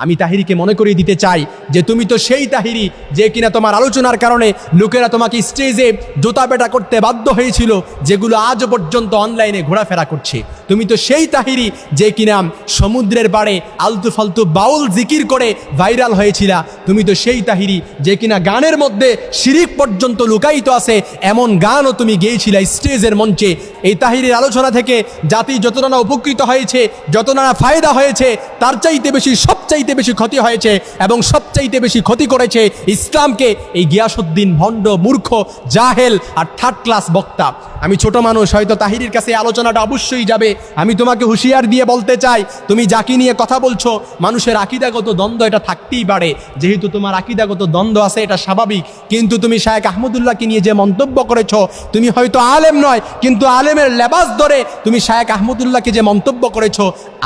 আমি তাহিরিকে মনে করিয়ে দিতে চাই যে তুমি তো সেই তাহিরি যে কিনা তোমার আলোচনার কারণে লোকেরা তোমাকে স্টেজে জোতা করতে বাধ্য হয়েছিল, যেগুলো আজও পর্যন্ত অনলাইনে ঘোরাফেরা করছে। তুমি তো সেই তাহিরি যে কিনা সমুদ্রের পাড়ে আলতু ফালতু বাউল জিকির করে ভাইরাল হয়েছিল। তুমি তো সেই তাহিরি যে কিনা গানের মধ্যে শিরিক পর্যন্ত লুকায়িত আছে, এমন গানও তুমি গেয়েছিলে স্টেজের মঞ্চে। এই তাহিরির আলোচনা থেকে জাতি যতটা না উপকৃত হয়েছে, যত না ফায়দা হয়েছে, তার চাইতে বেশি সবচাইতে বেশি ক্ষতি হয়েছে এবং সবচাইতে বেশি ক্ষতি করেছে ইসলামকে এই গিয়াসুদ্দিন ভণ্ড মূর্খ, জাহেল আর থার্ড ক্লাস বক্তা। আমি ছোট মানুষ, হয়তো তাহিরির কাছে আলোচনাটা অবশ্যই যাবে। আমি তোমাকে হুঁশিয়ার দিয়ে বলতে চাই, তুমি যাকে নিয়ে কথা বলছো, মানুষের আকিদাগত দ্বন্দ্ব এটা থাকতেই পারে। যেহেতু তোমার আকিদাগত দ্বন্দ্ব আছে, এটা স্বাভাবিক। কিন্তু তুমি শায়েক আহমদুল্লাহকে নিয়ে যে মন্তব্য করেছ, তুমি হয়তো আলেম নয়, কিন্তু আলেমের লেবাস ধরে তুমি শায়েক আহমদুল্লাহকে যে মন্তব্য করেছ,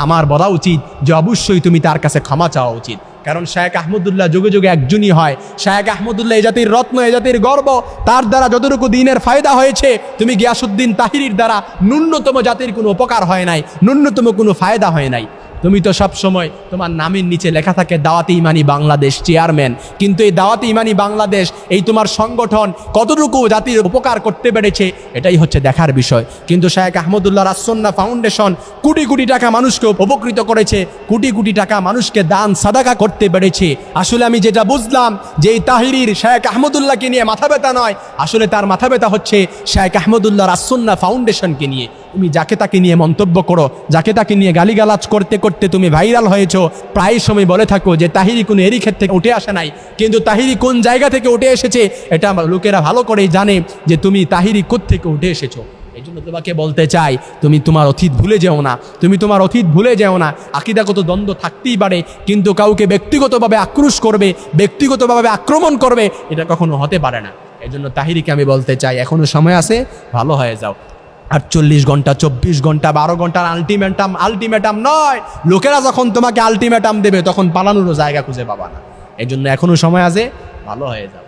আমার বলা উচিত যে অবশ্যই তুমি তার কাছে ক্ষমা চাওয়া উচিত। কারণ শায়েক আহমদুল্লাহ যুগে যুগে একজনই হয়। শায়েক আহমদুল্লাহ এ জাতির রত্ন, এ জাতির গর্ব, তার দ্বারা যতটুকু দিনের ফায়দা হয়েছে, তুমি গিয়াসুদ্দিন তাহিরির দ্বারা ন্যূনতম জাতির কোনো উপকার হয় নাই, ন্যূনতম কোনো ফায়দা হয় নাই। তুমি তো সব সময় তোমার নামের নিচে লেখা থাকে দাওয়াতে ইমানি বাংলাদেশ চেয়ারম্যান কিন্তু এই দাওয়াতে ইমানি বাংলাদেশ, এই তোমার সংগঠন কতটুকু জাতির উপকার করতে পেরেছে, এটাই হচ্ছে দেখার বিষয়। কিন্তু শায়েক আহমদুল্লাহ রাসন্না ফাউন্ডেশন কোটি কোটি টাকা মানুষকে উপকৃত করেছে, কোটি কোটি টাকা মানুষকে দান, সাদাকা করতে পেরেছে। আসলে আমি যেটা বুঝলাম, যে এই তাহিরির শায়েক আহমদুল্লাহকে নিয়ে মাথা ব্যথা নয়, আসলে তার মাথা ব্যথা হচ্ছে শায়েক আহমদুল্লাহ রাসন্না ফাউন্ডেশনকে নিয়ে। তুমি যাকে তাকে নিয়ে মন্তব্য করো, যাকে তাকে নিয়ে গালিগালাজ করতে করতে তুমি ভাইরাল হয়েছো, প্রায় সময় বলে থাকো যে তাহিরি কোনো এরই ক্ষেত্রে উঠে আসে নাই। কিন্তু তাহিরি কোন জায়গা থেকে উঠে এসেছে, এটা লোকেরা ভালো করেই জানে যে তুমি তাহিরি থেকে উঠে এসেছ। এই জন্য তোমাকে বলতে চাই, তুমি তোমার অতীত ভুলে যেও না, তুমি তোমার অতীত ভুলে যেও না। আকিদাগত দ্বন্দ্ব থাকতেই পারে, কিন্তু কাউকে ব্যক্তিগতভাবে আক্রোশ করবে, ব্যক্তিগতভাবে আক্রমণ করবে, এটা কখনো হতে পারে না। এই জন্য তাহিরিকে আমি বলতে চাই, এখনও সময় আছে, ভালো হয়ে যাও। আটচল্লিশ ঘণ্টা, চব্বিশ ঘণ্টা, বারো ঘণ্টার আলটিমেটাম আলটিমেটাম নয়। লোকেরা যখন তোমাকে আলটিমেটাম দেবে, তখন পালানোরও জায়গা খুঁজে পাবা না। এই জন্য এখনও সময় আছে, ভালো হয়ে যাও।